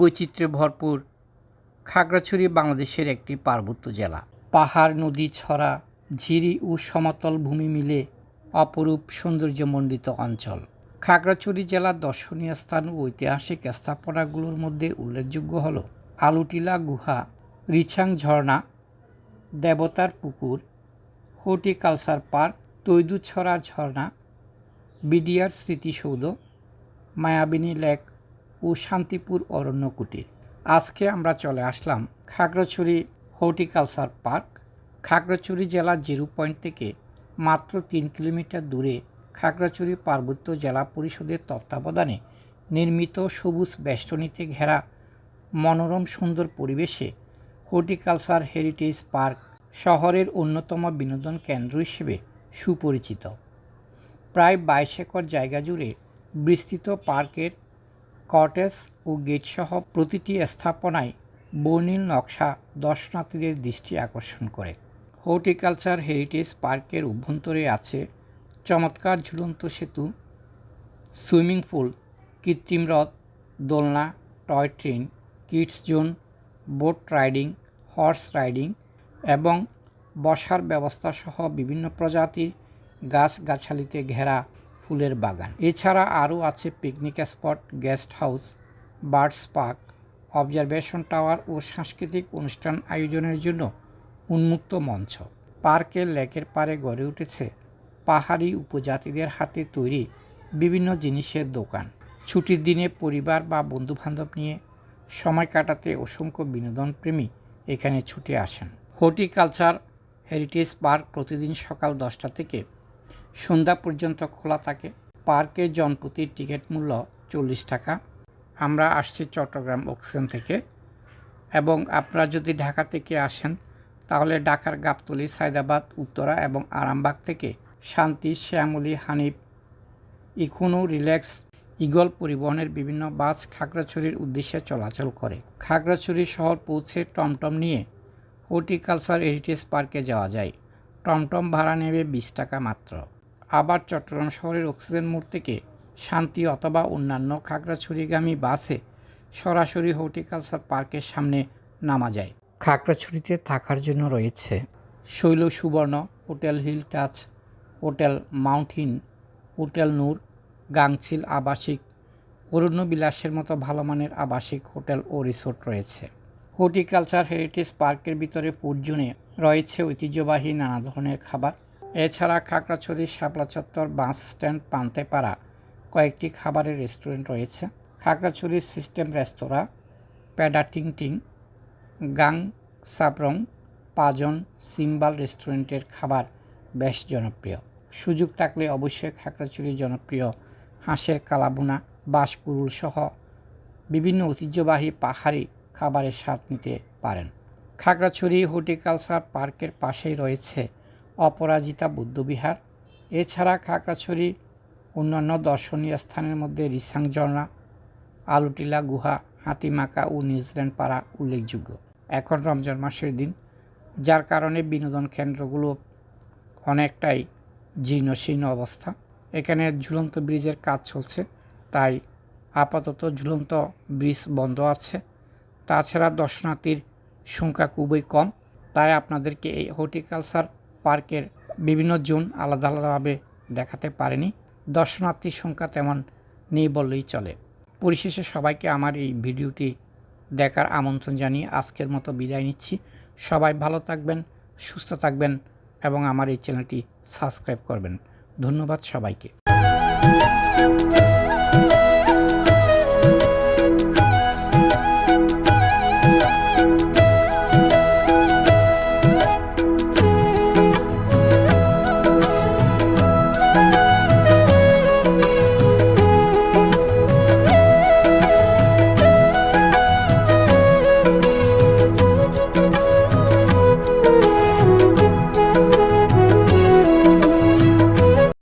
বৈচিত্র্যে ভরপুর খাগড়াছড়ি বাংলাদেশের একটি পার্বত্য জেলা। পাহাড়, নদী, ছড়া, ঝিরি ও সমতল ভূমি মিলে অপরূপ সৌন্দর্যমণ্ডিত অঞ্চল। খাগড়াছড়ি জেলার দর্শনীয় স্থান ও ঐতিহাসিক স্থাপনাগুলোর মধ্যে উল্লেখযোগ্য হল আলুটিলা গুহা, রিছাং ঝর্ণা, দেবতার পুকুর, হর্টিকালচার পার্ক, তৈদুছড়া ঝর্ণা, বিডিআর স্মৃতিসৌধ, মায়াবিনী লেক ও শান্তিপুর অরণ্য কুটির আজকে আমরা চলে আসলাম খাগড়াছড়ি হর্টিকালচার পার্ক। খাগড়াছড়ি জেলার জিরো পয়েন্ট থেকে মাত্র তিন কিলোমিটার দূরে খাগড়াছড়ি পার্বত্য জেলা পরিষদের তত্ত্বাবধানে নির্মিত সবুজ বেষ্টনীতে ঘেরা মনোরম সুন্দর পরিবেশে হর্টিকালচার হেরিটেজ পার্ক শহরের অন্যতম বিনোদন কেন্দ্র হিসেবে সুপরিচিত। প্রায় বাইশ একর জায়গা জুড়ে বিস্তৃত পার্কের কটেজ ও গেটসহ প্রতিটি স্থাপনায় বর্ণিল নকশা দর্শনার্থীদের দৃষ্টি আকর্ষণ করে। হর্টিকালচার হেরিটেজ পার্কের অভ্যন্তরে আছে চমৎকার ঝুলন্ত সেতু, সুইমিং পুল, কৃত্রিম হ্রদ, দোলনা, toy train, kids zone, boat riding, horse riding এবং বসার ব্যবস্থা সহ বিভিন্ন প্রজাতির গাছগাছালিতে ঘেরা ফুলের বাগান। এছাড়া আরও আছে picnic spot guest house birds park observation tower ও সাংস্কৃতিক অনুষ্ঠান আয়োজনের জন্য উন্মুক্ত মঞ্চ। পার্কের লেকের পাড়ে গড়ে উঠেছে পাহাড়ি উপজাতিদের হাতে তৈরি বিভিন্ন জিনিসের দোকান। ছুটির দিনে পরিবার বা বন্ধুবান্ধব নিয়ে সময় কাটাতে অসংখ্য বিনোদনপ্রেমী এখানে ছুটে আসেন। হর্টিকালচার হেরিটেজ পার্ক প্রতিদিন সকাল দশটা থেকে সন্ধ্যা পর্যন্ত খোলা থাকে। পার্কে জনপ্রতি টিকিট মূল্য চল্লিশ টাকা। আমরা আসছি চট্টগ্রাম অক্সিজেন থেকে। এবং আপনারা যদি ঢাকা থেকে আসেন, তাহলে ঢাকার গাবতলি, সায়দাবাদ, উত্তরা এবং আরামবাগ থেকে Shanti, Shyamoli, Hanif Econo Relax Eagle পরিবহনের বিভিন্ন বাস খাগড়াছড়ির উদ্দেশ্যে চলাচল করে। খাগড়াছড়ি শহর পৌঁছে টমটম নিয়ে হর্টিকালচার হেরিটেজ পার্কে যাওয়া যায়। টমটম ভাড়া নেবে বিশ টাকা মাত্র। আবার চট্টগ্রাম শহরের অক্সিজেন মোড় থেকে শান্তি অথবা অন্যান্য খাগড়াছড়িগামী বাসে সরাসরি হর্টিকালচার পার্কের সামনে নামা যায়। খাগড়াছড়িতে থাকার জন্য রয়েছে Shoilo Subarna, hotel hill touch, hotel mountain hotel Noor, Gangchil আবাসিক অরণ্য বিলাসের মতো ভালো মানের আবাসিক হোটেল ও রিসোর্ট রয়েছে। হর্টিকালচার হেরিটেজ পার্কের ভিতরে ফুড রয়েছে ঐতিহ্যবাহী নানা ধরনের খাবার। এছাড়া খাগড়াছড়ি শাপলা চত্বর বাস স্ট্যান্ড, পান্তেপাড়া কয়েকটি খাবারের রেস্টুরেন্ট রয়েছে। খাগড়াছড়ির সিস্টেম রেস্তোরাঁ, প্যাডা টিং টিং গাং সাবরং, পাজন সিম্বাল রেস্টুরেন্টের খাবার বেশ জনপ্রিয়। সুযোগ থাকলে অবশ্যই খাগড়াছড়ির জনপ্রিয়। হাঁসের কালাবুনা বাঁশকুরুল সহ বিভিন্ন ঐতিহ্যবাহী পাহাড়ি খাবারের স্বাদ নিতে পারেন। খাগড়াছড়ি হর্টিকালচার পার্কের পাশেই রয়েছে অপরাজিতা বুদ্ধবিহার। এছাড়া খাগড়াছড়ি অন্যান্য দর্শনীয় স্থানের মধ্যে রিসাং ঝর্ণা আলুটিলা গুহা, হাতিমাকা ও নিউজিল্যান্ড পাড়া উল্লেখযোগ্য। এখন রমজান মাসের দিন, যার কারণে বিনোদন কেন্দ্রগুলো অনেকটাই জীর্ণশীর্ণ অবস্থা। এখানে ঝুলন্ত ব্রিজের কাজ চলছে, তাই আপাতত ঝুলন্ত ব্রিজ বন্ধ আছে। তাছাড়া দর্শনার্থীর সংখ্যা খুবই কম, তাই আপনাদেরকে এই হর্টিকালচার পার্কের বিভিন্ন জোন আলাদা আলাদাভাবে দেখাতে পারেনি। দর্শনার্থীর সংখ্যা তেমন নেই বললেই চলে। পরিশেষে সবাইকে আমার এই ভিডিওটি দেখার আমন্ত্রণ জানিয়ে আজকের মতো বিদায় নিচ্ছি। সবাই ভালো থাকবেন, সুস্থ থাকবেন এবং আমার এই চ্যানেলটি সাবস্ক্রাইব করবেন। ধন্যবাদ সবাইকে।